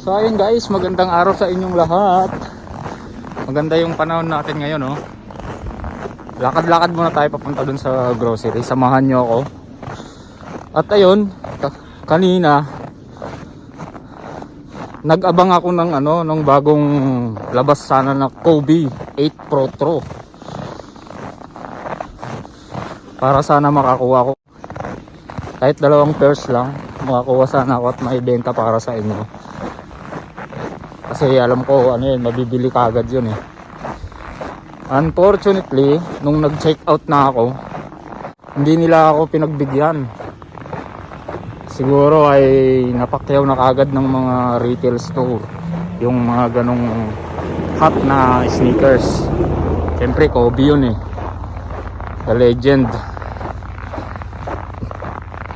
So ayun guys, magandang araw sa inyong lahat. Maganda yung panahon natin ngayon, oh. Lakad-lakad muna tayo papunta dun sa grocery. Samahan nyo ako. At ayun, ka- kanina nag-abang ako ng ano, ng bagong labas sana na Kobe 8 Pro Tro. Para sana makakuha ko kahit dalawang pairs lang makakuha sana ako at may benta para sa inyo kasi alam ko ano yun mabibili ka agad yun eh. Unfortunately nung nag check out na ako hindi nila ako pinagbigyan. Siguro ay napakyaw na kagad ng mga retail store yung mga ganong hot na sneakers. Syempre Kobe yun eh. The legend.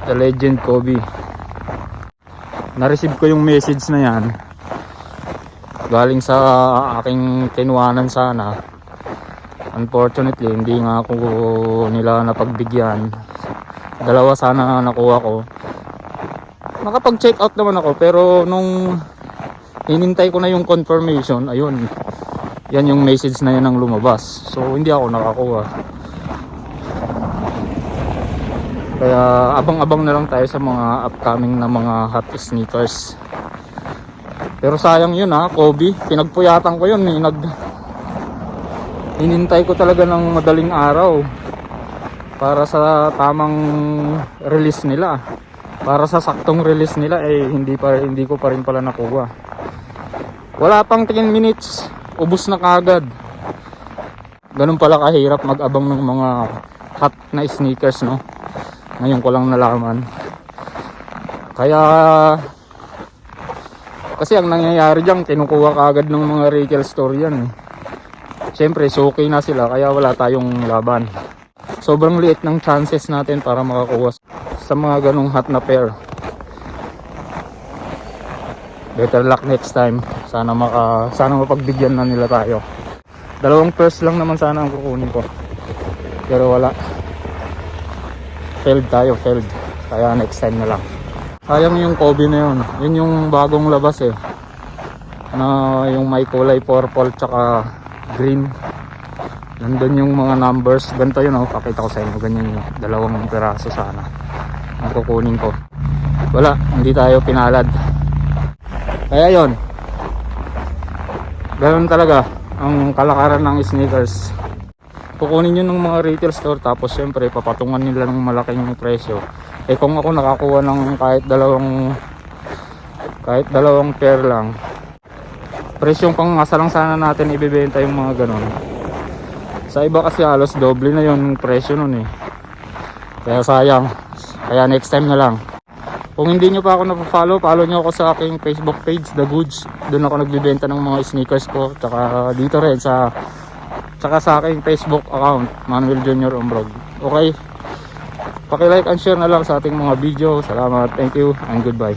The Legend Kobe. Na-receive ko yung message na yan. Galing sa aking kinuhanan sana. Unfortunately, hindi nga ako nila napagbigyan. Dalawa sana nakuha ko. Nakapag-check out naman ako pero nung hinintay ko na yung confirmation, ayun. Yan yung message na yan ang lumabas. So hindi ako nakakuha. Kaya abang-abang na lang tayo sa mga upcoming na mga hot sneakers. Pero sayang yun ha, Kobe. Pinagpuyatan ko yun. Eh. Nag... Hinintay ko talaga ng madaling araw. Para sa tamang release nila. Para sa saktong release nila eh hindi pa hindi ko pa rin pala nakuha. Wala pang 10 minutes, ubos na kagad. Ganun pala kahirap mag-abang ng mga hot na sneakers no ngayon ko lang nalaman kaya kasi ang nangyayari dyan kinukuha kaagad ng mga retail store yan eh. syempre suki na sila kaya wala tayong laban sobrang liit ng chances natin para makakuha sa mga ganong hot na pair better luck next time sana maka sana mapagbigyan na nila tayo dalawang pairs lang naman sana ang kukunin ko pero wala failed tayo, failed. Kaya next time na lang. Sayang yung Kobe na yun. Yun yung bagong labas eh. Na yung may kulay purple tsaka green. Nandun yung mga numbers. Ganito yun oh. Pakita ko sa inyo. Ganyan yung dalawang piraso sana. Ang kukunin ko. Wala. Hindi tayo pinalad. Kaya yun. Ganun talaga. Ang kalakaran ng sneakers kukunin yun ng mga retail store tapos syempre papatungan nila ng malaking presyo. Eh kung ako nakakuha ng kahit dalawang kahit dalawang pair lang presyong pang asa lang sana natin ibebenta yung mga ganon sa iba kasi halos doble na yung presyo nun eh. Kaya sayang. Kaya next time na lang. Kung hindi nyo pa ako napafollow follow nyo ako sa aking facebook page The Goods. Doon ako nagbibenta ng mga sneakers ko. Tsaka dito rin sa Tsaka sa aking Facebook account, Manuel Junior Umbrog. Okay? Paki-like and share na lang sa ating mga video. Salamat. Thank you and goodbye.